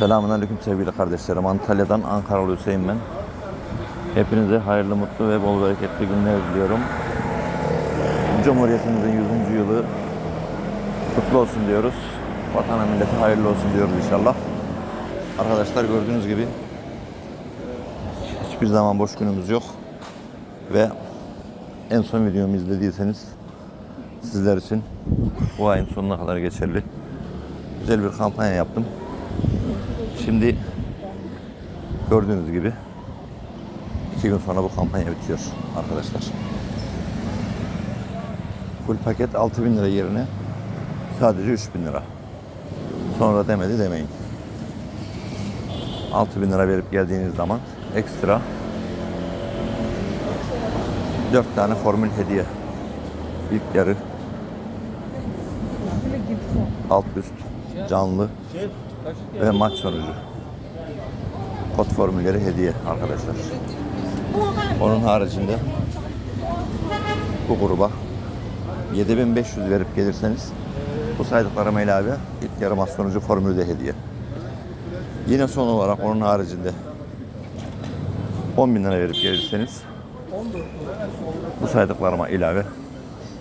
Selamun Aleyküm sevgili kardeşlerim. Antalya'dan Ankaralı Hüseyin ben. Hepinize hayırlı, mutlu ve bol bereketli günler diliyorum. Cumhuriyetimizin 100. yılı kutlu olsun diyoruz. Vatana millete hayırlı olsun diyoruz inşallah. Arkadaşlar gördüğünüz gibi hiçbir zaman boş günümüz yok. Ve en son videomu izlediyseniz sizler için bu ayın sonuna kadar geçerli güzel bir kampanya yaptım. Şimdi gördüğünüz gibi iki gün sonra bu kampanya bitiyor arkadaşlar. Full paket 6000 lira yerine sadece 3000 lira. Sonra demedi demeyin. 6000 lira verip geldiğiniz zaman ekstra 4 tane formül hediye. İlk yarı alt üst canlı ve maç sonucu. Kod formülleri hediye arkadaşlar. Onun haricinde bu gruba 7500 verip gelirseniz bu saydıklarıma ilave ilk yarı maç sonucu formülü de hediye. Yine son olarak onun haricinde 10 bin lira verip gelirseniz bu saydıklarıma ilave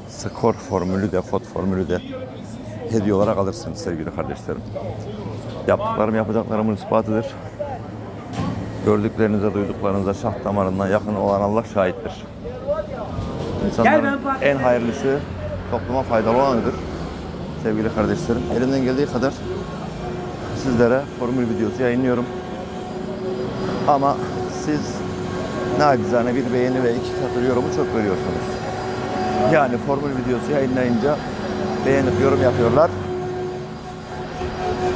skor formülü de kod formülü de hediye olarak alırsınız sevgili kardeşlerim. Yaptıklarım yapacaklarımın ispatıdır. Gördüklerinize, duyduklarınıza şah damarından yakın olan Allah şahittir. İnsanların en hayırlısı topluma faydalı olanıdır. Sevgili kardeşlerim, elimden geldiği kadar sizlere formül videosu yayınlıyorum. Ama siz nacizane bir beğeni ve iki satır yorumu çok görüyorsunuz. Yani formül videosu yayınlayınca beğenip yorum yapıyorlar.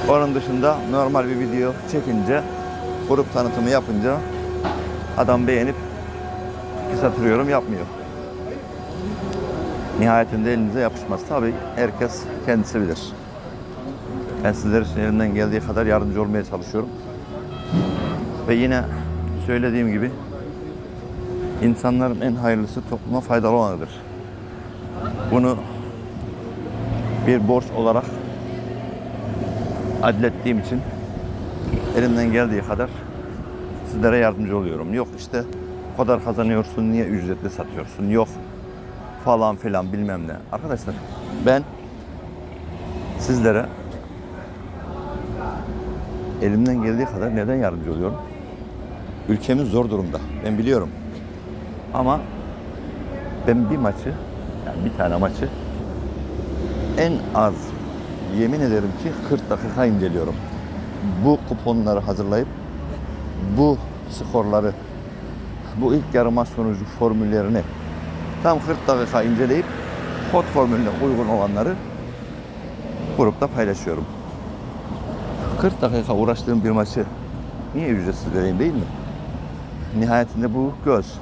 Onun dışında normal bir video çekince, grup tanıtımı yapınca adam beğenip satır yorum yapmıyor. Nihayetinde elinize yapışmaz. Tabii herkes kendisi bilir. Ben sizler için elimden geldiği kadar yardımcı olmaya çalışıyorum. Ve yine söylediğim gibi insanların en hayırlısı topluma faydalı olanıdır. Bunu bir borç olarak adlettiğim için elimden geldiği kadar sizlere yardımcı oluyorum. Yok işte o kadar kazanıyorsun niye ücretli satıyorsun? Yok falan filan bilmem ne. Arkadaşlar ben sizlere elimden geldiği kadar neden yardımcı oluyorum? Ülkemiz zor durumda. Ben biliyorum. Ama ben bir maçı, yani bir tane maçı en az yemin ederim ki 40 dakika inceliyorum. Bu kuponları hazırlayıp bu skorları bu ilk yarı maç sonucu formüllerini tam 40 dakika inceleyip kod formülüne uygun olanları grupta paylaşıyorum. 40 dakika uğraştığım bir maçı niye ücretsiz vereyim değil mi? Nihayetinde bu göz,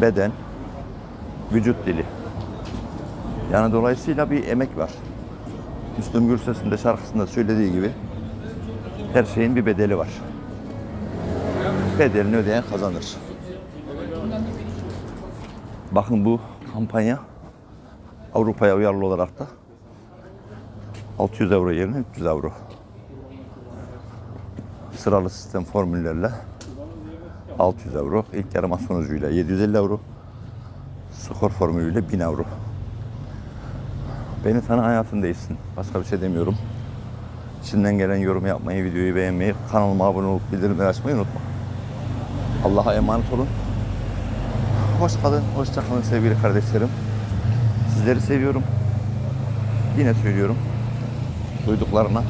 beden, vücut dili. Yani dolayısıyla bir emek var. Müslüm Gürses'in de şarkısında söylediği gibi her şeyin bir bedeli var. Bedelini ödeyen kazanır. Bakın bu kampanya Avrupa'ya uyarlı olarak da 600 euro yerine 300 euro. Sıralı sistem formüllerle 600 euro. İlk yarıma sonucuyla 750 euro. Skor formülüyle 1000 euro. Beni tanı hayatın değilsin. Başka bir şey demiyorum. İçinden gelen yorum yapmayı, videoyu beğenmeyi, kanalıma abone olup bildirimleri açmayı unutma. Allah'a emanet olun. Hoş kalın, hoşça kalın sevgili kardeşlerim. Sizleri seviyorum. Yine söylüyorum. Duyduklarına,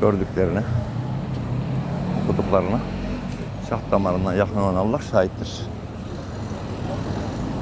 gördüklerine, okuduklarına şah damarına yakın olan Allah şahittir.